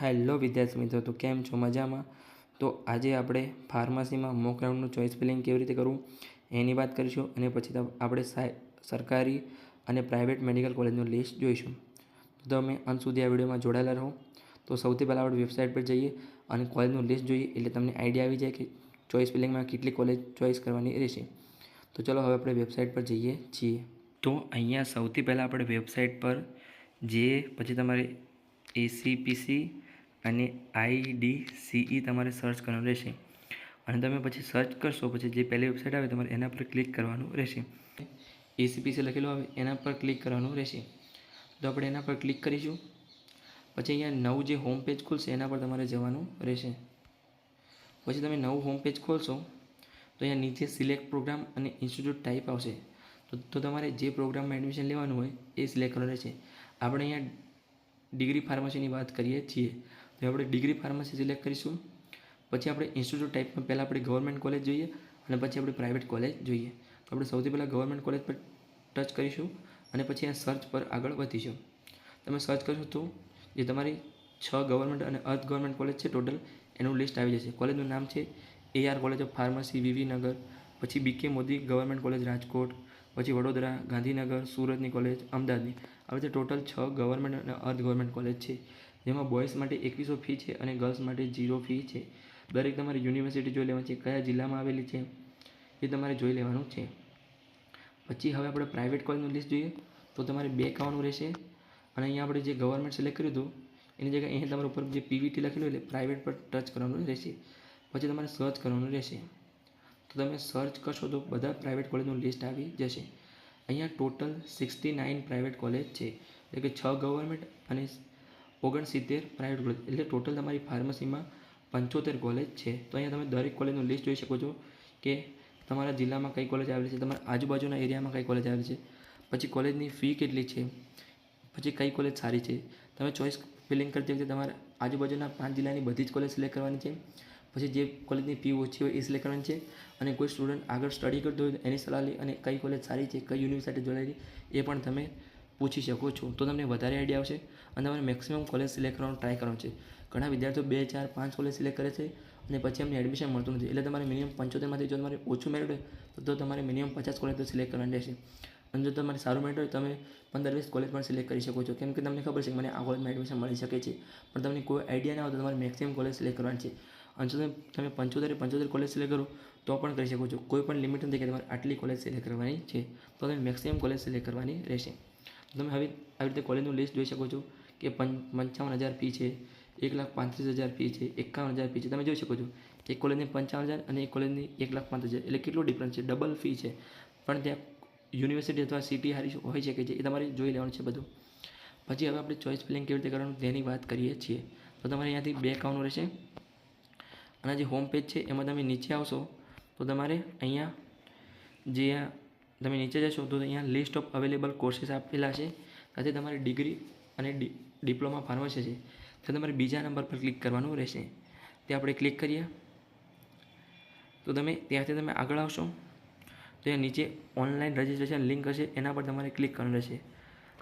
Hello વિદ્યાર્થી મિત્રો, તો કેમ છો? મજામાં? તો આજે આપણે ફાર્મસીમાં મોક રાઉન્ડનું ચોઇસ ફિલિંગ કેવી રીતે કરવું એની વાત કરીશું અને પછી આપણે સરકારી અને પ્રાઇવેટ મેડિકલ કોલેજનું લિસ્ટ જોઈશું. તો તમે અંત સુધી આ વિડીયોમાં જોડાયેલા રહો. તો સૌથી પહેલાં આપણે વેબસાઇટ પર જઈએ અને કોલેજનું લિસ્ટ જોઈએ એટલે તમને આઈડિયા આવી જાય કે ચોઇસ ફિલિંગમાં કેટલી કોલેજ ચોઇસ કરવાની રહેશે. તો ચલો હવે આપણે વેબસાઇટ પર જઈએ છીએ. તો અહીંયા સૌથી પહેલાં આપણે વેબસાઇટ પર જે, પછી તમારે એસીપીસી અને આઈડીસીઈ તમારે સર્ચ કરવાનું રહેશે. અને તમે પછી સર્ચ કરશો, પછી જે પહેલી વેબસાઇટ આવે તમારે એના પર ક્લિક કરવાનું રહેશે. એસીપીસી લખેલું આવે એના પર ક્લિક કરવાનું રહેશે. તો આપણે એના પર ક્લિક કરીશું. પછી અહીંયા નવું જે હોમ પેજ ખુલશે એના પર તમારે જવાનું રહેશે. પછી તમે નવું હોમ પેજ ખોલશો, તો અહીંયા નીચે સિલેક્ટ પ્રોગ્રામ અને ઇન્સ્ટિટ્યૂટ ટાઈપ આવશે. તો તો તમારે જે પ્રોગ્રામમાં એડમિશન લેવાનું હોય એ સિલેક્ટ કરવાનું રહેશે. આપણે અહીંયા ડિગ્રી ફાર્મસીની વાત કરીએ છીએ. તો આપણે ડિગ્રી ફાર્મસી સિલેક્ટ કરીશું. પછી આપણે ઇન્સ્ટિટ્યૂટ ટાઈપમાં પહેલાં આપણે ગવર્મેન્ટ કોલેજ જોઈએ અને પછી આપણે પ્રાઇવેટ કોલેજ જોઈએ. તો આપણે સૌથી પહેલાં ગવર્મેન્ટ કોલેજ પર ટચ કરીશું અને પછી આ સર્ચ પર આગળ વધીશું. તમે સર્ચ કરશો તો જે તમારી છ ગવર્મેન્ટ અને અર્ધ ગવર્મેન્ટ કોલેજ છે. ટોટલ એનું લિસ્ટ આવી જશે. કોલેજનું નામ છે AR college of pharmacy VV Nagar પછી BK Modi government college Rajkot. પછી વડોદરા ગાંધીનગર, સુરતની કોલેજ અમદાવાદની. આવી રીતે ટોટલ છ ગવર્મેન્ટ અને અર્ધ ગવર્મેન્ટ કોલેજ છે જેમાં બોયઝ માટે એકવીસો ફી છે અને ગર્લ્સ માટે ઝીરો ફી છે. દરેક તમારે યુનિવર્સિટી જોઈ લેવાની છે, કયા જિલ્લામાં આવેલી છે, એ તમારે જોઈ લેવાનું છે. પછી હવે આપણે પ્રાઇવેટ કોલેજનું લિસ્ટ જોઈએ, તો તમારે બે આવવાનું રહેશે. અને અહીંયા આપણે જે ગવર્મેન્ટ સિલેક્ટ કર્યું હતું, એની જગ્યાએ અહીંયા તમારા ઉપર જે પીવીટી લખેલું એટલે પ્રાઇવેટ પર ટચ કરવાનું રહેશે. પછી તમારે સર્ચ કરવાનું રહેશે. તો તમે સર્ચ કરશો તો બધા પ્રાઇવેટ કોલેજનું લિસ્ટ આવી જશે. અહીંયા total sixty nine private college છે. એટલે કે છ ગવર્મેન્ટ અને ઓગણસિત્તેર પ્રાઇવેટ કોલેજ એટલે ટોટલ તમારી ફાર્મસીમાં પંચોતેર કોલેજ છે. તો અહીંયા તમે દરેક કોલેજનું લિસ્ટ જોઈ શકો છો કે તમારા જિલ્લામાં કઈ કોલેજ આવેલી છે, તમારા આજુબાજુના એરિયામાં કઈ કોલેજ આવેલી છે, પછી કોલેજની ફી કેટલી છે, પછી કઈ કોલેજ સારી છે. તમે ચોઈસ ફિલિંગ કરતી વખતે તમારે આજુબાજુના પાંચ જિલ્લાની બધી જ કોલેજ સિલેક્ટ કરવાની છે. પછી જે કોલેજની ફી ઓછી હોય એ સિલેક્ટ કરવાની છે. અને કોઈ સ્ટુડન્ટ આગળ સ્ટડી કરતો હોય એની સલાહ લઈ અને કઈ કોલેજ સારી છે, કઈ યુનિવર્સિટી જોડાયેલી એ પણ તમે પૂછી શકો છો તો તમને વધારે આઈડિયા આવશે અને તમારે મેક્સિમમ કોલેજ સિલેક્ટ કરવાનો ટ્રાય કરવાનો છે. ઘણા વિદ્યાર્થીઓ બે, ચાર, પાંચ કોલેજ સિલેક્ટ કરે છે અને પછી એમને એડમિશન મળતું નથી. એટલે તમારે મિનિમમ પંચોતેરમાંથી જો તમારે ઓછું મેરિટ હોય, તો તમારે મિનિમમ પચાસ કોલેજ તો સિલેક્ટ કરવાની રહેશે. અને જો તમારે સારું મેરિટ હોય, તમે પંદર, વીસ કોલેજ પણ સિલેક્ટ કરી શકો છો. કેમ કે તમને ખબર છે કે મને આ કોલેજમાં એડમિશન મળી શકે છે. પણ તમને કોઈ આઈડિયા ના હોય, તો તમારે મેક્સિમમ કોલેજ સિલેક્ટ કરવાની છે. અને જો તમે પંચોતેર પંચોતેર કોલેજ સિલેક્ટ કરો, તો પણ કરી શકો છો. કોઈ પણ લિમિટ નથી કે તમારે આટલી કોલેજ સિલેક્ટ કરવાની છે. તો તમે મેક્સિમમ કોલેજ સિલેક્ટ કરવાની રહેશે. તમે હવે આવી રીતે કોલેજનું લિસ્ટ જોઈ શકો છો કે પંચાવન હજાર ફી છે, એક લાખ પાંત્રીસ હજાર ફી છે, એકાવન હજાર ફી છે. તમે જોઈ શકો છો, એક કોલેજની પંચાવન હજાર અને એક કોલેજની એક લાખ પાંત્રીસ હજાર. એટલે કેટલો ડિફરન્સ છે? ડબલ ફી છે. પણ ત્યાં યુનિવર્સિટી અથવા સિટી હારી હોય છે કે જે, એ તમારે જોઈ લેવાનું છે બધું. પછી હવે આપણે ચોઇસ ફિલિંગ કેવી રીતે કરવાનું, તેની વાત કરીએ છીએ. તો તમારે અહીંયાથી બે એકાઉન્ટ રહેશે. અને જે હોમ પેજ છે, એમાં તમે નીચે આવશો, તો તમારે અહીંયા જે તમે નીચે જશો તો અહીંયા લિસ્ટ ઓફ અવેલેબલ કોર્સીસ આપેલા છે. સાથે તમારી ડિગ્રી અને ડિપ્લોમા ફાર્મસી છે. તો તમારે બીજા નંબર પર ક્લિક કરવાનું રહેશે. તે આપણે ક્લિક કરીએ. તો તમે ત્યાંથી તમે આગળ આવશો. તો ત્યાં નીચે ઓનલાઈન રજિસ્ટ્રેશન લિંક હશે. એના પર તમારે ક્લિક કરવાનું રહેશે.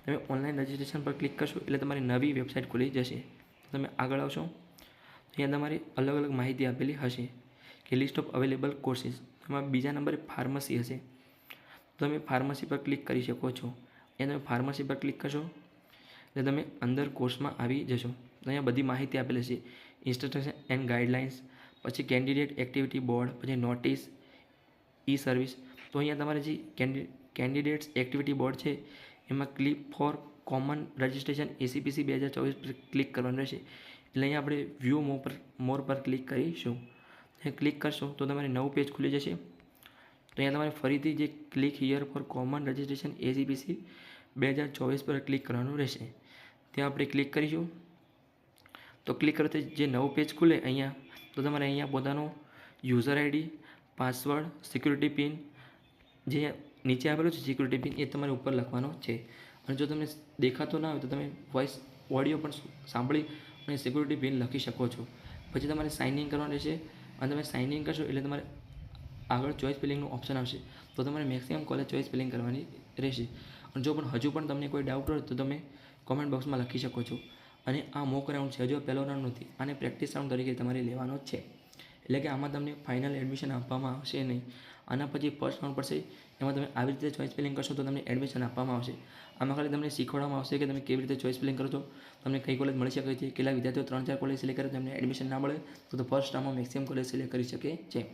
તમે ઓનલાઈન રજિસ્ટ્રેશન પર ક્લિક કરશો એટલે તમારી નવી વેબસાઇટ ખુલી જશે. તમે આગળ આવશો. ત્યાં તમારી અલગ અલગ માહિતી આપેલી હશે કે લિસ્ટ ઓફ અવેલેબલ કોર્સીસ એમાં બીજા નંબરે ફાર્મસી હશે. તો તમે ફાર્મસી પર ક્લિક કરી શકો છો. એ તમે ફાર્મસી પર ક્લિક કરશો, એટલે તમે અંદર કોર્સમાં આવી જશો. અહીંયા બધી માહિતી આપેલી છે. ઇન્સ્ટ્રક્શન એન્ડ ગાઈડલાઇન્સ પછી કેન્ડિડેટ એક્ટિવિટી બોર્ડ પછી નોટિસ ઈ સર્વિસ તો અહીંયા તમારે જે કેન્ડિડેટ્સ એક્ટિવિટી બોર્ડ છે, એમાં click for common registration ACPC બે હજાર ચોવીસ પર ક્લિક કરવાનું રહેશે. એટલે અહીંયા આપણે વ્યૂ મોર પર મોર પર ક્લિક કરીશું. ક્લિક કરશો તો તમારે નવું પેજ ખુલી જશે. તો અહીંયા તમારે ફરીથી જે click here for common registration ACPC બે હજાર ચોવીસ પર ક્લિક કરવાનું રહેશે. ત્યાં આપણે ક્લિક કરીશું. તો ક્લિક કરતા જે નવું પેજ ખુલે અહીંયા, તો તમારે અહીંયા પોતાનો user ID password security pin જે નીચે આપેલું છે સિક્યુરિટી પિન એ તમારે ઉપર લખવાનો છે. અને જો તમને દેખાતો ના હોય તો તમે વોઇસ ઓડિયો પણ સાંભળી અને સિક્યુરિટી પિન લખી શકો છો. પછી તમારે સાઇન ઇન કરવાનું રહેશે. અને તમે સાઇન ઇન કરશો એટલે તમારે આગળ ચોઇસ ફિલિંગનું ઓપ્શન આવશે, તો તમારે મેક્સિમમ કોલેજ ચોઈસ ફિલિંગ કરવાની રહેશે. અને જો પણ હજુ પણ તમને કોઈ ડાઉટ હોય, તો તમે કોમેન્ટ બોક્સમાં લખી શકો છો. અને આ મોક રાઉન્ડ છે, હજુ પહેલો રાઉન્ડ નથી, આને પ્રેક્ટિસ રાઉન્ડ તરીકે તમારે લેવાનો છે. એટલે કે આમાં તમને ફાઇનલ એડમિશન આપવામાં આવશે નહીં. આના પછી ફર્સ્ટ રાઉન્ડ પડશે, એમાં તમે આવી રીતે ચોઇસ ફિલિંગ કરશો, તો તમને એડમિશન આપવામાં આવશે. આમાં ખાલી તમને શીખવાડવામાં આવશે કે તમે કેવી રીતે ચોઇસ ફિલિંગ કરો છો. તમને કઈ કોલેજ મળી શકે છે, કેટલા વિદ્યાર્થીઓ ત્રણ ચાર કોલેજ સિલેક્ટ કરે તમને એડમિશન ના મળે, તો ફર્સ્ટ રાઉન્ડમાં મેક્સિમમ કોલેજ સિલેક્ટ કરી શકે છે.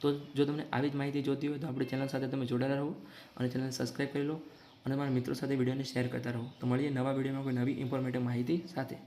તો જો તમને આવી જ માહિતી જોતી હોય તો આપણી ચેનલ સાથે તમે જોડાયેલા રહો અને ચેનલ સબસ્ક્રાઈબ કરી લો અને મારા મિત્રો સાથે વિડીયોને શેર કરતા રહો. તો મળીએ નવા વિડીયોમાં કોઈ નવી ઇન્ફોર્મેટિવ માહિતી સાથે.